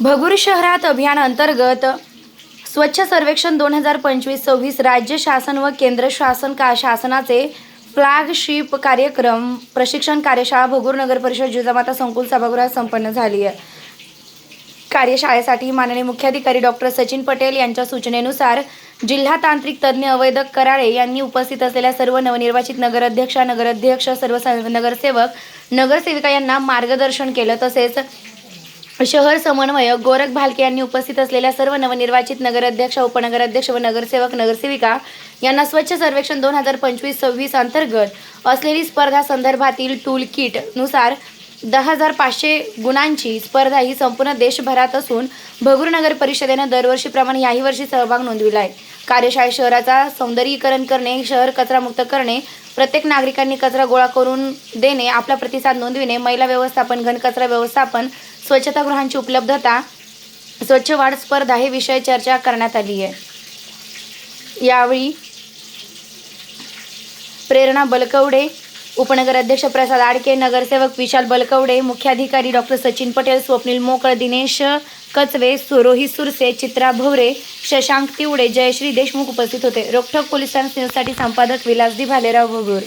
भगूर शहरात अभियान अंतर्गत स्वच्छ सर्वेक्षण दोन हजार पंचवीस सव्वीस राज्य शासन व केंद्र शासन का शासनाचे फ्लॅगशिप कार्यक्रम प्रशिक्षण कार्यशाळा भगूर नगर परिषद जिजामाता संकुल सभागृहात संपन्न झाली आहे. कार्यशाळेसाठी माननीय मुख्याधिकारी डॉक्टर सचिन पटेल यांच्या सूचनेनुसार जिल्हा तांत्रिक तज्ज्ञ अवैधक कराळे यांनी उपस्थित असलेल्या सर्व नवनिर्वाचित नगराध्यक्षा नगराध्यक्ष सर्व नगरसेवक नगरसेविका यांना मार्गदर्शन केलं. तसेच शहर समन्वयक गोरख भालके यांनी उपस्थित असलेल्या सर्व नवनिर्वाचित नगराध्यक्ष उपनगराध्यक्ष व नगरसेवक नगरसेविका यांना स्वच्छ सर्वेक्षण दोन हजार पंचवीस सव्वीस अंतर्गत असलेली स्पर्धा संदर्भातील टूल किटनुसार दहा हजार पाचशे गुणांची स्पर्धा ही संपूर्ण देशभरात असून भगूर नगर परिषदेनं दरवर्षीप्रमाणे याही वर्षी सहभाग नोंदविला आहे. कार्यशाळेत शहराचा सौंदर्यीकरण करणे शहर कचरामुक्त करणे प्रत्येक नागरिकांनी कचरा गोळा करून देणे आपला प्रतिसाद नोंदविणे महिला व्यवस्थापन घनकचरा व्यवस्थापन स्वच्छतागृहांची उपलब्धता स्वच्छ वाढ स्पर्धा हे विषय चर्चा करण्यात आली आहे. यावेळी प्रेरणा बलकवडे उपनगराध्यक्ष प्रसाद आडके नगरसेवक विशाल बलकवडे मुख्याधिकारी डॉक्टर सचिन पटेल स्वप्नील मोकळ दिनेश कचवे सुरोही सुरसे चित्रा भवरे शशांक तिवडे जयश्री देशमुख उपस्थित होते. रोखठोक पोलिसांसाठी संपादक विलासदी भालेराव भगूर.